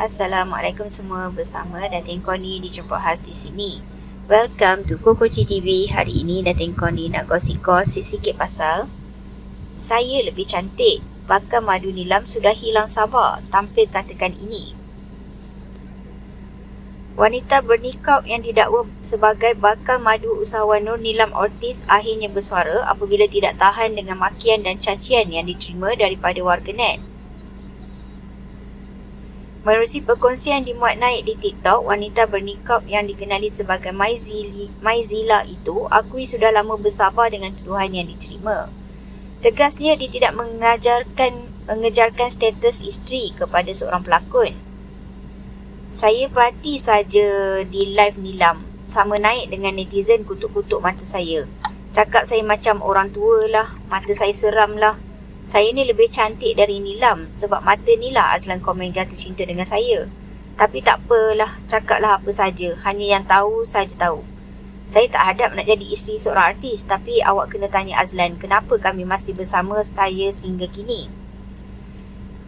Assalamualaikum semua bersama Datin Koni di Khas di sini. Welcome to Kokoci TV. Hari ini Datin Koni nak gosip-gosip sikit pasal saya lebih cantik. Bakal madu nilam sudah hilang sabar. Tampil katakan ini. Wanita bernikab yang didakwa sebagai bakal madu usahawan Nur Nilam Ortiz akhirnya bersuara apabila tidak tahan dengan makian dan cacian yang diterima daripada warganet. Menerusi perkongsian dimuat naik di TikTok, wanita bernikab yang dikenali sebagai Maizila itu akui sudah lama bersabar dengan tuduhan yang diterima. Tegasnya dia tidak mengajarkan mengejarkan status isteri kepada seorang pelakon. Saya perhati saja di live Nilam sama naik dengan netizen kutuk-kutuk mata saya. Cakap saya macam orang tua lah, mata saya seram lah. Saya ni lebih cantik dari Nilam sebab mata ni lah Azlan komen jatuh cinta dengan saya. Tapi tak apalah, cakaplah apa saja. Hanya yang tahu saja tahu. Saya tak hadap nak jadi isteri seorang artis tapi awak kena tanya Azlan kenapa kami masih bersama saya sehingga kini.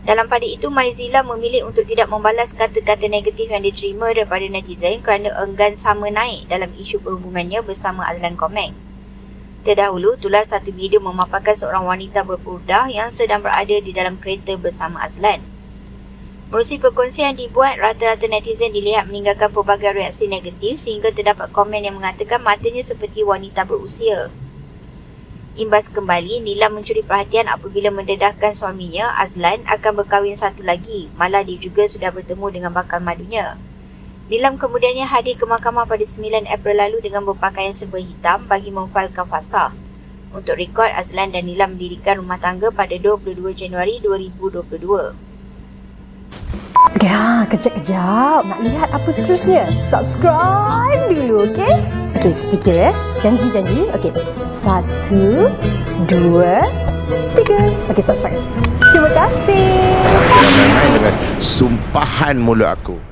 Dalam pada itu, Maizila memilih untuk tidak membalas kata-kata negatif yang diterima daripada netizen kerana enggan sama naik dalam isu perhubungannya bersama Azlan Komeng. Terdahulu, tular satu video memaparkan seorang wanita berpurdah yang sedang berada di dalam kereta bersama Azlan. Merusi perkongsian yang dibuat, rata-rata netizen dilihat meninggalkan pelbagai reaksi negatif sehingga terdapat komen yang mengatakan matanya seperti wanita berusia. Imbas kembali, Nila mencuri perhatian apabila mendedahkan suaminya, Azlan, akan berkahwin satu lagi. Malah dia juga sudah bertemu dengan bakal madunya. Nilam kemudiannya hadir ke mahkamah pada 9 April lalu dengan berpakaian serba hitam bagi memfailkan fasah. Untuk rekod, Azlan dan Nilam mendirikan rumah tangga pada 22 Januari 2022. Ya, kejap-kejap. Nak lihat apa seterusnya? Subscribe dulu, okey? Okey, sedikit ya. Janji-janji. Okey. Satu, dua, tiga. Okey, subscribe. Terima kasih. Dengan sumpahan mulut aku.